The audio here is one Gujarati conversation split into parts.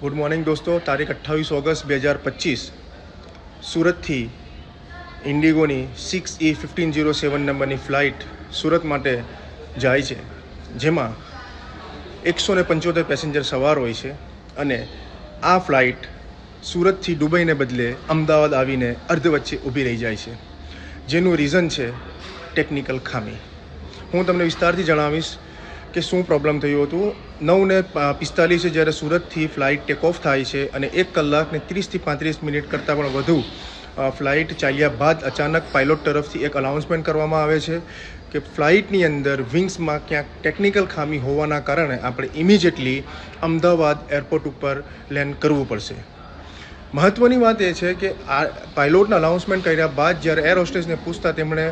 ગુડ મોર્નિંગ દોસ્તો. તારીખ અઠ્ઠાવીસ ઓગસ્ટ બે હજાર પચીસ. સુરતથી ઇન્ડિગોની six E fifteen zero seven નંબરની ફ્લાઇટ સુરત માટે જાય છે. જેમાં એકસો ને પંચોતેર પેસેન્જર સવાર હોય છે અને આ ફ્લાઇટ સુરતથી દુબઈને બદલે અમદાવાદ આવીને અર્ધ વચ્ચે ઊભી રહી જાય છે. જેનું રીઝન છે ટેકનિકલ ખામી. હું તમને વિસ્તારથી જણાવીશ કે શું પ્રોબ્લેમ થયું હતું? નવ ને પિસ્તાલીસે જ્યારે સુરતથી ફ્લાઇટ ટેક ઓફ થાય છે અને એક કલાકને ત્રીસથી પાંત્રીસ મિનિટ કરતાં પણ વધુ ફ્લાઇટ ચાલ્યા બાદ અચાનક પાયલોટ તરફથી એક અનાઉન્સમેન્ટ કરવામાં આવે છે કે ફ્લાઇટની અંદર વિંગ્સમાં ક્યાંક ટેકનિકલ ખામી હોવાના કારણે આપણે ઇમિજિએટલી અમદાવાદ એરપોર્ટ ઉપર લેન્ડ કરવું પડશે. મહત્ત્વની વાત એ છે કે આ પાયલોટના અનાઉન્સમેન્ટ કર્યા બાદ જ્યારે એર હોસ્ટેસને પૂછતા તેમણે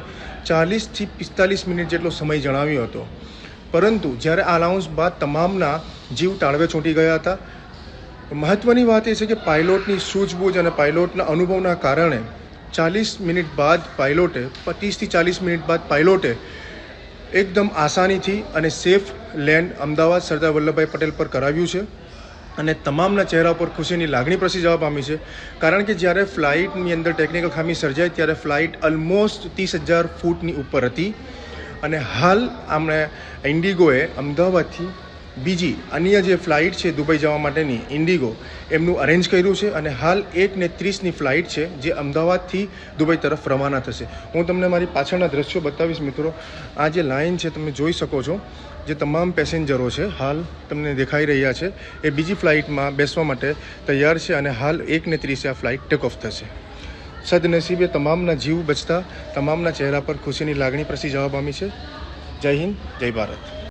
ચાલીસથી પિસ્તાલીસ મિનિટ જેટલો સમય જણાવ્યો હતો. પરંતુ જ્યારે આ અનાઉન્સ બાદ તમામના જીવ તાળવે ચોંટી ગયા હતા મહત્ત્વની વાત એ છે કે પાયલોટની સૂઝબૂઝ અને પાયલોટના અનુભવના કારણે ચાલીસ મિનિટ બાદ પાયલોટે, પચીસથી ચાલીસ મિનિટ બાદ પાયલોટે એકદમ આસાનીથી અને સેફ લેન્ડ અમદાવાદ સરદાર વલ્લભભાઈ પટેલ પર કરાવ્યું છે અને તમામના ચહેરા પર ખુશીની લાગણી પ્રસરી જવા પામી છે. કારણ કે જ્યારે ફ્લાઇટની અંદર ટેકનિકલ ખામી સર્જાઈ ત્યારે ફ્લાઇટ ઓલમોસ્ટ ત્રીસ હજાર ફૂટની ઉપર હતી. અને હાલ આપણે ઇન્ડિગોએ અમદાવાદથી બીજી અન્ય જે ફ્લાઇટ છે દુબઈ જવા માટેની ઇન્ડિગો, એમનું અરેન્જ કર્યું છે અને હાલ એક ને ત્રીસની ફ્લાઇટ છે જે અમદાવાદથી દુબઈ તરફ રવાના થશે. હું તમને મારી પાછળના દ્રશ્યો બતાવીશ મિત્રો. આ જે લાઇન છે તમે જોઈ શકો છો, જે તમામ પેસેન્જરો છે, હાલ તમને દેખાઈ રહ્યા છે, એ બીજી ફ્લાઇટમાં બેસવા માટે તૈયાર છે અને હાલ એક ને ત્રીસે આ ફ્લાઇટ ટેક ઓફ થશે. સદનસીબે તમામના જીવ બચતા, તમામના ચહેરા પર ખુશીની લાગણી પ્રસી જવા પામી છે. જય હિન્દ, જય ભારત.